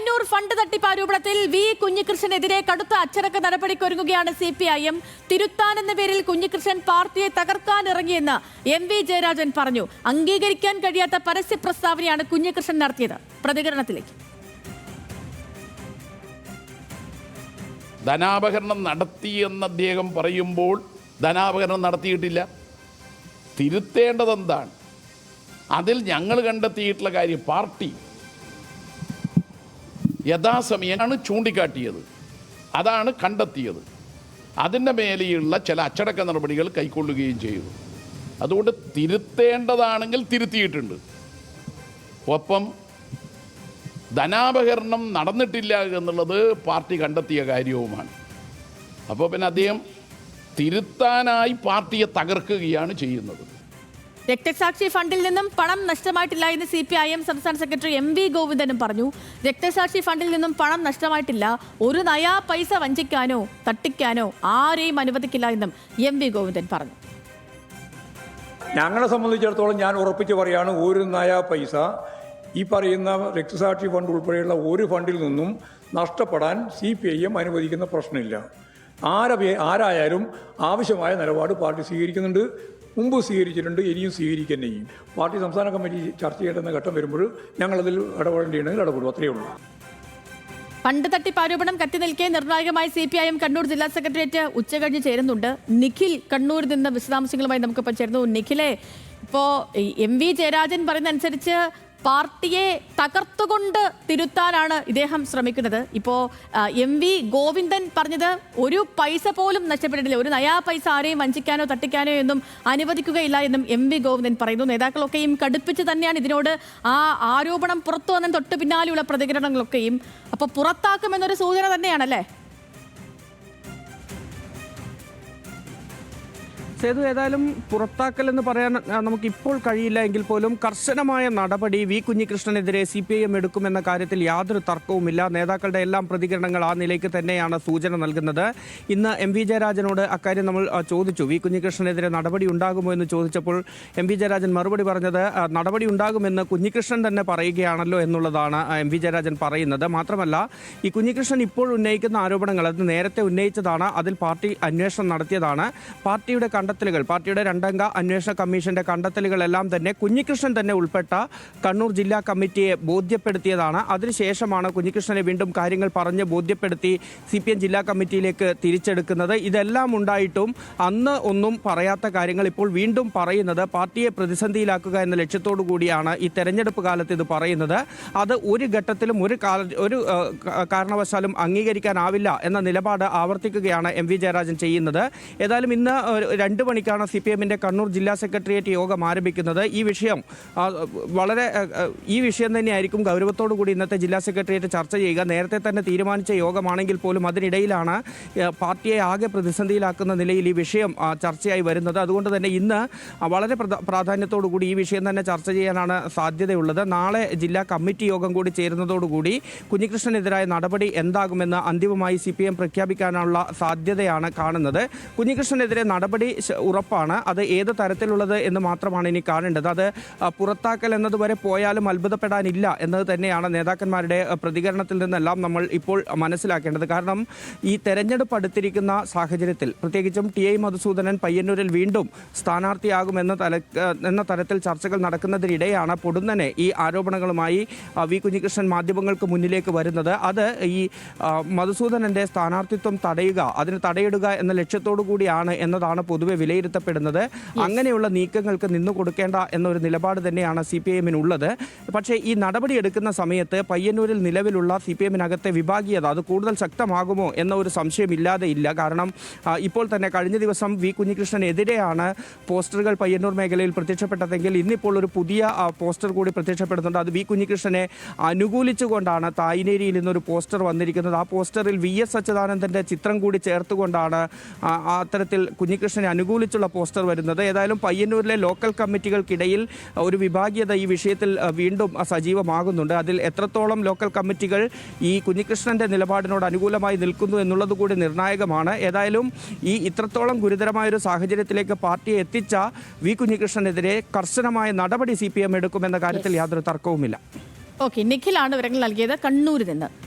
Payyanur fund തട്ടിപ്പ് ആരോപണത്തിൽ V. കുഞ്ഞികൃഷ്ണനെതിരെ കടുത്ത അച്ചടക്ക നടപടിക്കൊരുങ്ങുകയാണ് സി പി ഐ എം. തിരുത്താൻ എന്ന പേരിൽ കുഞ്ഞികൃഷ്ണൻ പാർട്ടിയെ തകർക്കാൻ ഇറങ്ങിയെന്ന് എം വി. ജയരാജൻ പറഞ്ഞു. അംഗീകരിക്കാൻ കഴിയാത്ത പരസ്യ പ്രസ്താവനയാണ് കുഞ്ഞികൃഷ്ണൻ നടത്തിയത്. പ്രതികരണത്തിലേക്ക്. ധനാപകരണം നടത്തിയെന്ന് അദ്ദേഹം പറയുമ്പോൾ ധനാപകരണം നടത്തിയിട്ടില്ല. തിരുത്തേണ്ടതെന്താണ്? അതിൽ ഞങ്ങൾ കണ്ടെത്തിയിട്ടുള്ള കാര്യം പാർട്ടി യഥാസമയമാണ് ചൂണ്ടിക്കാട്ടിയത്. അതാണ് കണ്ടെത്തിയത്. അതിന്റെ മേലെയുള്ള ചില അച്ചടക്ക നടപടികൾ കൈക്കൊള്ളുകയും ചെയ്തു. അതുകൊണ്ട് തിരുത്തേണ്ടതാണെങ്കിൽ തിരുത്തിയിട്ടുണ്ട്. ഒപ്പം ധനാപകരണം നടന്നിട്ടില്ല എന്നുള്ളത് പാർട്ടി കണ്ടെത്തിയ കാര്യവുമാണ്. അപ്പോൾ പിന്നെ അദ്ദേഹം തിരുത്താനായി പാർട്ടിയെ തകർക്കുകയാണ് ചെയ്യുന്നത്. രക്തസാക്ഷി ഫണ്ടിൽ നിന്നും പണം നഷ്ടമായിട്ടില്ല എന്ന് സി പി ഐ എം സംസ്ഥാന സെക്രട്ടറി എം വി ഗോവിന്ദനും പറഞ്ഞു. രക്തസാക്ഷി ഫണ്ടിൽ നിന്നും പണം നഷ്ടമായിട്ടില്ല. ഒരു നയാ പൈസ വഞ്ചിക്കാനോ തട്ടിക്കാനോ ആരെയും അനുവദിക്കില്ല എന്നും എം വി ഗോവിന്ദൻ പറഞ്ഞു. ഞങ്ങളെ സംബന്ധിച്ചിടത്തോളം ഞാൻ ഉറപ്പിച്ച് പറയാണ് ഒരു നയാ പൈസ ഈ പറയുന്ന രക്തസാക്ഷി ഫണ്ട് ഉൾപ്പെടെയുള്ള ഒരു ഫണ്ടിൽ നിന്നും നഷ്ടപ്പെടാൻ സി പി ഐ എം അനുവദിക്കുന്ന പ്രശ്നമില്ല. ആര ആരായാലും ആവശ്യമായ നിലപാട് പാർട്ടി സ്വീകരിക്കുന്നുണ്ട്. മുമ്പ് സ്വീകരിച്ചിട്ടുണ്ട് ഇനിയും സ്വീകരിക്കാൻ പാർട്ടി സംസ്ഥാന കമ്മിറ്റി ചർച്ച ചെയ്യേണ്ടെന്ന ഘട്ടം വരുമ്പോൾ ഞങ്ങളതിൽ ഇടപെടേണ്ടിയുണ്ടെങ്കിൽ ഇടപെടും. അത്രയേ ഉള്ളൂ. ഫണ്ട് തട്ടിപ്പ് ആരോപണം കത്തി നിൽക്കെ നിർണായകമായി C P I M Kannur ജില്ലാ സെക്രട്ടേറിയറ്റ് ഉച്ചകഴിഞ്ഞ് ചേരുന്നുണ്ട്. നിഖിൽ കണ്ണൂരിൽ നിന്ന് വിശദാംശങ്ങളുമായി നമുക്കിപ്പോൾ ചേരുന്നു. നിഖിലെ ഇപ്പോ ഈ എം വി ജയരാജൻ പറയുന്ന അനുസരിച്ച് പാർട്ടിയെ തകർത്തുകൊണ്ട് തിരുത്താനാണ് ഇദ്ദേഹം ശ്രമിക്കുന്നത്. ഇപ്പോൾ എം വി ഗോവിന്ദൻ പറഞ്ഞത് ഒരു പൈസ പോലും നഷ്ടപ്പെട്ടിട്ടില്ല. ഒരു നയാ പൈസ ആരെയും വഞ്ചിക്കാനോ തട്ടിക്കാനോ എന്നും അനുവദിക്കുകയില്ല എന്നും എം വി ഗോവിന്ദൻ പറയുന്നു. നേതാക്കളൊക്കെയും കടുപ്പിച്ച് തന്നെയാണ് ഇതിനോട് ആ ആരോപണം പുറത്തു വന്നതിന് തൊട്ട് പിന്നാലെയുള്ള പ്രതികരണങ്ങളൊക്കെയും അപ്പോൾ പുറത്താക്കുമെന്നൊരു സൂചന തന്നെയാണല്ലേ? സേതു ഏതായാലും പുറത്താക്കൽ എന്ന് പറയാൻ നമുക്ക് ഇപ്പോൾ കഴിയില്ല എങ്കിൽ പോലും കർശനമായ നടപടി വി കുഞ്ഞികൃഷ്ണനെതിരെ സി പി ഐ എം എടുക്കുമെന്ന കാര്യത്തിൽ യാതൊരു തർക്കവുമില്ല. നേതാക്കളുടെ എല്ലാം പ്രതികരണങ്ങൾ ആ നിലയ്ക്ക് തന്നെയാണ് സൂചന നൽകുന്നത്. ഇന്ന് എം വി ജയരാജനോട് അക്കാര്യം നമ്മൾ ചോദിച്ചു. വി കുഞ്ഞികൃഷ്ണനെതിരെ നടപടി ഉണ്ടാകുമോ എന്ന് ചോദിച്ചപ്പോൾ എം വി ജയരാജൻ മറുപടി പറഞ്ഞത് നടപടി ഉണ്ടാകുമെന്ന് കുഞ്ഞികൃഷ്ണൻ തന്നെ പറയുകയാണല്ലോ എന്നുള്ളതാണ് എം വി ജയരാജൻ പറയുന്നത്. മാത്രമല്ല ഈ കുഞ്ഞികൃഷ്ണൻ ഇപ്പോൾ ഉന്നയിക്കുന്ന ആരോപണങ്ങൾ അത് നേരത്തെ ഉന്നയിച്ചതാണ് അതിൽ പാർട്ടി അന്വേഷണം നടത്തിയതാണ്. പാർട്ടിയുടെ കണ്ടെത്തലുകൾ. പാർട്ടിയുടെ രണ്ടംഗ അന്വേഷണ കമ്മീഷന്റെ കണ്ടെത്തലുകളെല്ലാം തന്നെ കുഞ്ഞികൃഷ്ണൻ തന്നെ ഉൾപ്പെട്ട കണ്ണൂർ ജില്ലാ കമ്മിറ്റിയെ ബോധ്യപ്പെടുത്തിയതാണ്. അതിനുശേഷമാണ് കുഞ്ഞികൃഷ്ണനെ വീണ്ടും കാര്യങ്ങൾ പറഞ്ഞ് ബോധ്യപ്പെടുത്തി സി പി എം ജില്ലാ കമ്മിറ്റിയിലേക്ക് തിരിച്ചെടുക്കുന്നത്. ഇതെല്ലാം ഉണ്ടായിട്ടും അന്ന് ഒന്നും പറയാത്ത കാര്യങ്ങൾ ഇപ്പോൾ വീണ്ടും പറയുന്നത് പാർട്ടിയെ പ്രതിസന്ധിയിലാക്കുക എന്ന ലക്ഷ്യത്തോടു കൂടിയാണ് ഈ തെരഞ്ഞെടുപ്പ് കാലത്ത് ഇത് പറയുന്നത്. അത് ഒരു ഘട്ടത്തിലും ഒരു ഒരു കാരണവശാലും അംഗീകരിക്കാനാവില്ല എന്ന നിലപാട് ആവർത്തിക്കുകയാണ് എം വി ജയരാജൻ ചെയ്യുന്നത്. ഏതായാലും ഇന്ന് ഒരു രണ്ട് മണിക്കാണ് സി പി എമ്മിന്റെ കണ്ണൂർ ജില്ലാ സെക്രട്ടേറിയറ്റ് യോഗം ആരംഭിക്കുന്നത്. ഈ വിഷയം വളരെ ഈ വിഷയം തന്നെയായിരിക്കും ഗൗരവത്തോടു കൂടി ഇന്നത്തെ ജില്ലാ സെക്രട്ടേറിയറ്റ് ചർച്ച ചെയ്യുക. നേരത്തെ തന്നെ തീരുമാനിച്ച യോഗമാണെങ്കിൽ പോലും അതിനിടയിലാണ് പാർട്ടിയെ ആകെ പ്രതിസന്ധിയിലാക്കുന്ന നിലയിൽ ഈ വിഷയം ചർച്ചയായി വരുന്നത്. അതുകൊണ്ട് തന്നെ ഇന്ന് വളരെ പ്രധ- പ്രാധാന്യത്തോടു കൂടി ഈ വിഷയം തന്നെ ചർച്ച ചെയ്യാനാണ് സാധ്യതയുള്ളത്. നാളെ ജില്ലാ കമ്മിറ്റി യോഗം കൂടി ചേരുന്നതോടുകൂടി കുഞ്ഞികൃഷ്ണനെതിരായ നടപടി എന്താകുമെന്ന് അന്തിമമായി സി പി എം പ്രഖ്യാപിക്കാനുള്ള സാധ്യതയാണ് കാണുന്നത്. കുഞ്ഞികൃഷ്ണനെതിരെ നടപടി ഉറപ്പാണ്. അത് ഏത് തരത്തിലുള്ളത് എന്ന് മാത്രമാണ് ഇനി കാണേണ്ടത്. അത് പുറത്താക്കൽ എന്നതുവരെ പോയാലും അത്ഭുതപ്പെടാനില്ല എന്നത് തന്നെയാണ് നേതാക്കന്മാരുടെ പ്രതികരണത്തിൽ നിന്നെല്ലാം നമ്മൾ ഇപ്പോൾ മനസ്സിലാക്കേണ്ടത്. കാരണം ഈ തെരഞ്ഞെടുപ്പ് അടുത്തിരിക്കുന്ന സാഹചര്യത്തിൽ പ്രത്യേകിച്ചും ടി ഐ മധുസൂദനൻ പയ്യന്നൂരിൽ വീണ്ടും സ്ഥാനാർത്ഥിയാകുമെന്ന തല എന്ന തരത്തിൽ ചർച്ചകൾ നടക്കുന്നതിനിടെയാണ് പൊടുന്നനെ ഈ ആരോപണങ്ങളുമായി വി കുഞ്ഞികൃഷ്ണൻ മാധ്യമങ്ങൾക്ക് മുന്നിലേക്ക് വരുന്നത്. അത് ഈ മധുസൂദനന്റെ സ്ഥാനാർത്ഥിത്വം തടയുക അതിന് തടയിടുക എന്ന ലക്ഷ്യത്തോടു കൂടിയാണ് എന്നതാണ് പൊതുവെ വിലയിരുത്തപ്പെടുന്നത്. അങ്ങനെയുള്ള നീക്കങ്ങൾക്ക് നിന്നു കൊടുക്കേണ്ട എന്നൊരു നിലപാട് തന്നെയാണ് സി പി എമ്മിനുള്ളത്. പക്ഷേ ഈ നടപടി എടുക്കുന്ന സമയത്ത് പയ്യന്നൂരിൽ നിലവിലുള്ള സി പി എമ്മിനകത്തെ വിഭാഗീയത അത് കൂടുതൽ ശക്തമാകുമോ എന്ന ഒരു സംശയമില്ലാതെ ഇല്ല. കാരണം ഇപ്പോൾ തന്നെ കഴിഞ്ഞ ദിവസം വി കുഞ്ഞികൃഷ്ണനെതിരെയാണ് പോസ്റ്ററുകൾ പയ്യന്നൂർ മേഖലയിൽ പ്രത്യക്ഷപ്പെട്ടതെങ്കിൽ ഇന്നിപ്പോൾ ഒരു പുതിയ പോസ്റ്റർ കൂടി പ്രത്യക്ഷപ്പെടുന്നുണ്ട്. അത് വി കുഞ്ഞികൃഷ്ണനെ അനുകൂലിച്ചുകൊണ്ടാണ് തായ്നേരിയിൽ നിന്നൊരു പോസ്റ്റർ വന്നിരിക്കുന്നത്. ആ പോസ്റ്ററിൽ വി എസ് അച്യുതാനന്ദന്റെ ചിത്രം കൂടി ചേർത്തുകൊണ്ടാണ് അത്തരത്തിൽ കുഞ്ഞികൃഷ്ണനെ അനുകൂലിച്ചുള്ള പോസ്റ്റർ വരുന്നത്. ഏതായാലും പയ്യന്നൂരിലെ ലോക്കൽ കമ്മിറ്റികൾക്കിടയിൽ ഒരു വിഭാഗീയത ഈ വിഷയത്തിൽ വീണ്ടും സജീവമാകുന്നുണ്ട്. അതിൽ എത്രത്തോളം ലോക്കൽ കമ്മിറ്റികൾ ഈ കുഞ്ഞികൃഷ്ണന്റെ നിലപാടിനോട് അനുകൂലമായി നിൽക്കുന്നു എന്നുള്ളത് കൂടി നിർണായകമാണ്. ഏതായാലും ഈ ഇത്രത്തോളം ഗുരുതരമായ ഒരു സാഹചര്യത്തിലേക്ക് പാർട്ടിയെ എത്തിച്ച വി കുഞ്ഞികൃഷ്ണനെതിരെ കർശനമായ നടപടി സി പി എം എടുക്കുമെന്ന കാര്യത്തിൽ യാതൊരു തർക്കവുമില്ല. ഓക്കെ നിഖിലാണ് വിവരങ്ങൾ നൽകിയത്. കണ്ണൂരിൽ നിന്ന്.